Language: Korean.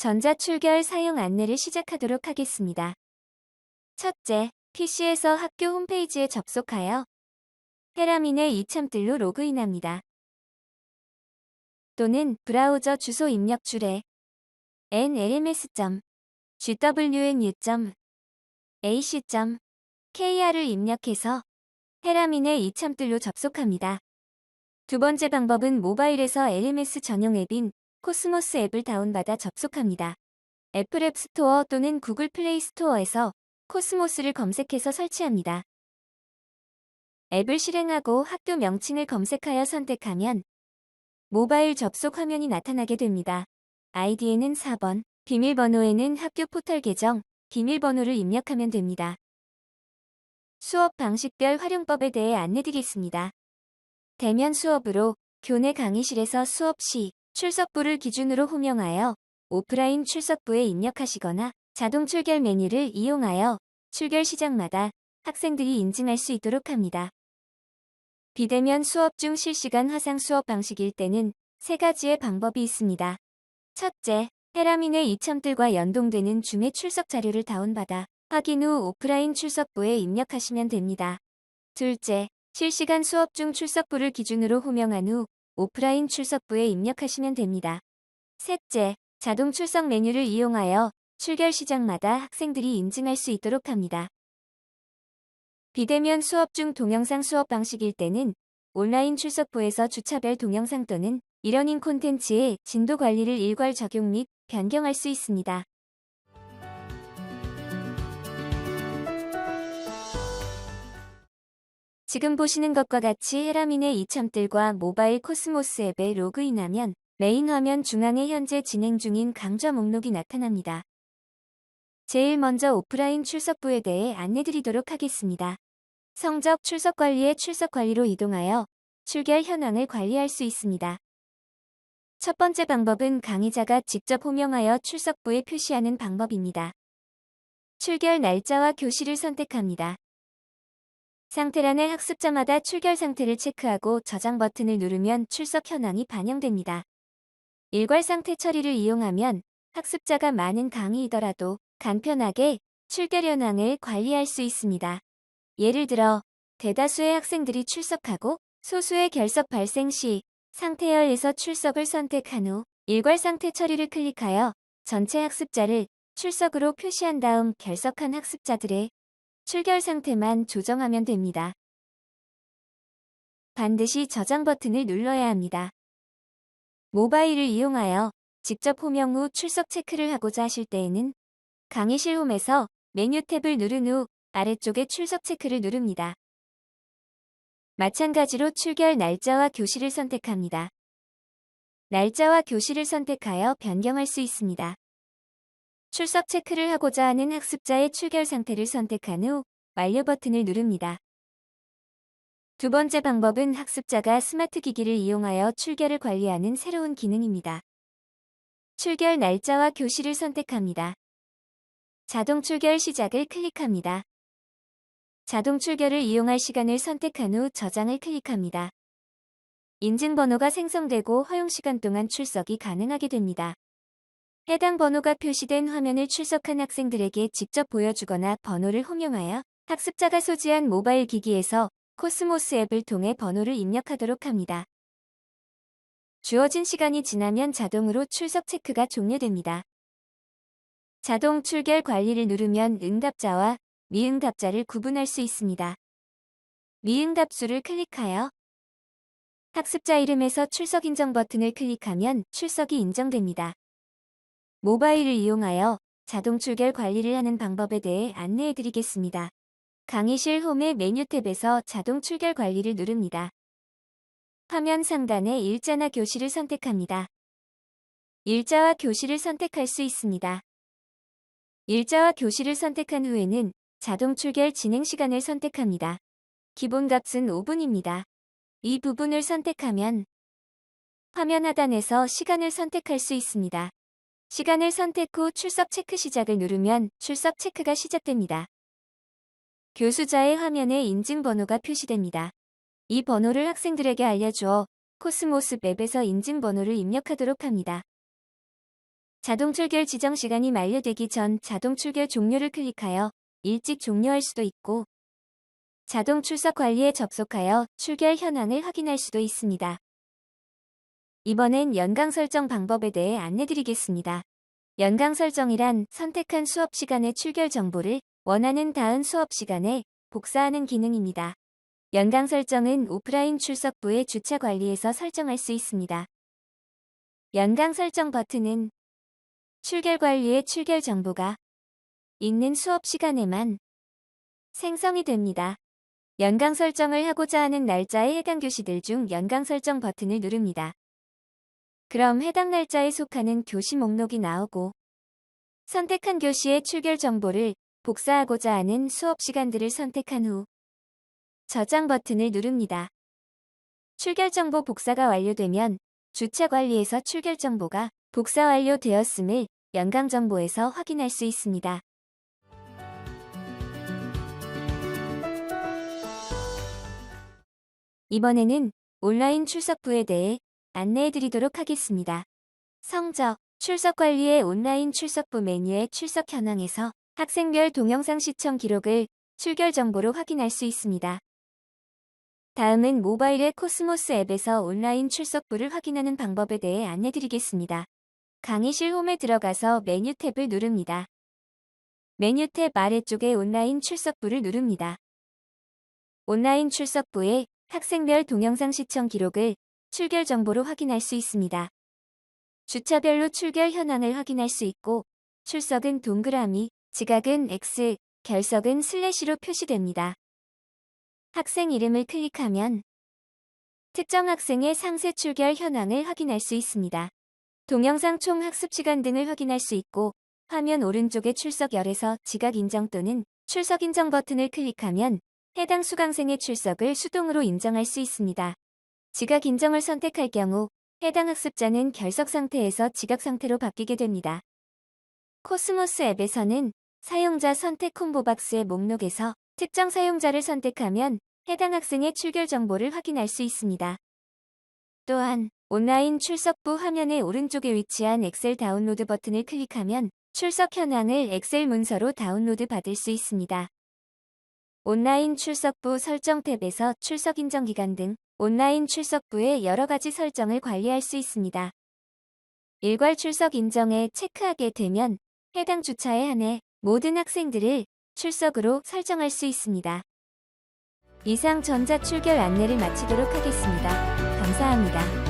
전자출결 사용 안내를 시작하도록 하겠습니다. 첫째, PC에서 학교 홈페이지에 접속하여 헤라민의 이참들로 로그인합니다. 또는 브라우저 주소 입력 줄에 nlms.gwnu.ac.kr을 입력해서 헤라민의 이참들로 접속합니다. 두 번째 방법은 모바일에서 LMS 전용 앱인 코스모스 앱을 다운받아 접속합니다. 애플 앱 스토어 또는 구글 플레이 스토어에서 코스모스를 검색해서 설치합니다. 앱을 실행하고 학교 명칭을 검색하여 선택하면 모바일 접속 화면이 나타나게 됩니다. 아이디에는 4번, 비밀번호에는 학교 포털 계정, 비밀번호를 입력하면 됩니다. 수업 방식별 활용법에 대해 안내드리겠습니다. 대면 수업으로 교내 강의실에서 수업 시 출석부를 기준으로 호명하여 오프라인 출석부에 입력하시거나 자동 출결 메뉴를 이용하여 출결 시작마다 학생들이 인증할 수 있도록 합니다. 비대면 수업 중 실시간 화상 수업 방식일 때는 세 가지의 방법이 있습니다. 첫째, 헤라민의 이참들과 연동되는 줌의 출석 자료를 다운받아 확인 후 오프라인 출석부에 입력하시면 됩니다. 둘째, 실시간 수업 중 출석부를 기준으로 호명한 후 오프라인 출석부에 입력하시면 됩니다. 셋째, 자동 출석 메뉴를 이용하여 출결 시작마다 학생들이 인증할 수 있도록 합니다. 비대면 수업 중 동영상 수업 방식일 때는 온라인 출석부에서 주차별 동영상 또는 이러닝 콘텐츠의 진도 관리를 일괄 적용 및 변경할 수 있습니다. 지금 보시는 것과 같이 헤라민의 이참들과 모바일 코스모스 앱에 로그인하면 메인 화면 중앙에 현재 진행 중인 강좌 목록이 나타납니다. 제일 먼저 오프라인 출석부에 대해 안내드리도록 하겠습니다. 성적 출석 관리의 출석 관리로 이동하여 출결 현황을 관리할 수 있습니다. 첫 번째 방법은 강의자가 직접 호명하여 출석부에 표시하는 방법입니다. 출결 날짜와 교실을 선택합니다. 상태란의 학습자마다 출결 상태를 체크하고 저장 버튼을 누르면 출석 현황이 반영됩니다. 일괄 상태 처리를 이용하면 학습자가 많은 강의이더라도 간편하게 출결 현황을 관리할 수 있습니다. 예를 들어 대다수의 학생들이 출석하고 소수의 결석 발생 시 상태열에서 출석을 선택한 후 일괄 상태 처리를 클릭하여 전체 학습자를 출석으로 표시한 다음 결석한 학습자들의 출결 상태만 조정하면 됩니다. 반드시 저장 버튼을 눌러야 합니다. 모바일을 이용하여 직접 호명 후 출석 체크를 하고자 하실 때에는 강의실 홈에서 메뉴 탭을 누른 후 아래쪽에 출석 체크를 누릅니다. 마찬가지로 출결 날짜와 교실을 선택합니다. 날짜와 교실을 선택하여 변경할 수 있습니다. 출석 체크를 하고자 하는 학습자의 출결 상태를 선택한 후 완료 버튼을 누릅니다. 두 번째 방법은 학습자가 스마트 기기를 이용하여 출결을 관리하는 새로운 기능입니다. 출결 날짜와 교실을 선택합니다. 자동 출결 시작을 클릭합니다. 자동 출결을 이용할 시간을 선택한 후 저장을 클릭합니다. 인증번호가 생성되고 허용시간 동안 출석이 가능하게 됩니다. 해당 번호가 표시된 화면을 출석한 학생들에게 직접 보여주거나 번호를 호명하여 학습자가 소지한 모바일 기기에서 코스모스 앱을 통해 번호를 입력하도록 합니다. 주어진 시간이 지나면 자동으로 출석 체크가 종료됩니다. 자동 출결 관리를 누르면 응답자와 미응답자를 구분할 수 있습니다. 미응답수를 클릭하여 학습자 이름에서 출석 인정 버튼을 클릭하면 출석이 인정됩니다. 모바일을 이용하여 자동 출결 관리를 하는 방법에 대해 안내해 드리겠습니다. 강의실 홈의 메뉴 탭에서 자동 출결 관리를 누릅니다. 화면 상단에 일자나 교실을 선택합니다. 일자와 교실을 선택할 수 있습니다. 일자와 교실을 선택한 후에는 자동 출결 진행 시간을 선택합니다. 기본값은 5분입니다. 이 부분을 선택하면 화면 하단에서 시간을 선택할 수 있습니다. 시간을 선택 후 출석 체크 시작을 누르면 출석 체크가 시작됩니다. 교수자의 화면에 인증번호가 표시됩니다. 이 번호를 학생들에게 알려주어 코스모스 맵에서 인증번호를 입력하도록 합니다. 자동 출결 지정 시간이 만료되기 전 자동 출결 종료를 클릭하여 일찍 종료할 수도 있고 자동 출석 관리에 접속하여 출결 현황을 확인할 수도 있습니다. 이번엔 연강 설정 방법에 대해 안내드리겠습니다. 연강 설정이란 선택한 수업 시간의 출결 정보를 원하는 다음 수업 시간에 복사하는 기능입니다. 연강 설정은 오프라인 출석부의 주차 관리에서 설정할 수 있습니다. 연강 설정 버튼은 출결 관리의 출결 정보가 있는 수업 시간에만 생성이 됩니다. 연강 설정을 하고자 하는 날짜에 해당 교시들 중 연강 설정 버튼을 누릅니다. 그럼 해당 날짜에 속하는 교시 목록이 나오고 선택한 교시의 출결 정보를 복사하고자 하는 수업 시간들을 선택한 후 저장 버튼을 누릅니다. 출결 정보 복사가 완료되면 주차 관리에서 출결 정보가 복사 완료되었음을 연강 정보에서 확인할 수 있습니다. 이번에는 온라인 출석부에 대해 안내해 드리도록 하겠습니다. 성적, 출석 관리의 온라인 출석부 메뉴의 출석 현황에서 학생별 동영상 시청 기록을 출결 정보로 확인할 수 있습니다. 다음은 모바일의 코스모스 앱에서 온라인 출석부를 확인하는 방법에 대해 안내드리겠습니다. 강의실 홈에 들어가서 메뉴 탭을 누릅니다. 메뉴 탭 아래쪽에 온라인 출석부를 누릅니다. 온라인 출석부에 학생별 동영상 시청 기록을 출결 정보로 확인할 수 있습니다. 주차별로 출결 현황을 확인할 수 있고 출석은 동그라미, 지각은 X, 결석은 슬래시로 표시됩니다. 학생 이름을 클릭하면 특정 학생의 상세 출결 현황을 확인할 수 있습니다. 동영상 총 학습 시간 등을 확인할 수 있고 화면 오른쪽의 출석 열에서 지각 인정 또는 출석 인정 버튼을 클릭하면 해당 수강생의 출석을 수동으로 인정할 수 있습니다. 지각 인정을 선택할 경우 해당 학습자는 결석 상태에서 지각 상태로 바뀌게 됩니다. 코스모스 앱에서는 사용자 선택 콤보 박스의 목록에서 특정 사용자를 선택하면 해당 학생의 출결 정보를 확인할 수 있습니다. 또한 온라인 출석부 화면의 오른쪽에 위치한 엑셀 다운로드 버튼을 클릭하면 출석 현황을 엑셀 문서로 다운로드 받을 수 있습니다. 온라인 출석부 설정 탭에서 출석 인정 기간 등 온라인 출석부의 여러 가지 설정을 관리할 수 있습니다. 일괄 출석 인정에 체크하게 되면 해당 주차에 한해 모든 학생들을 출석으로 설정할 수 있습니다. 이상 전자 출결 안내를 마치도록 하겠습니다. 감사합니다.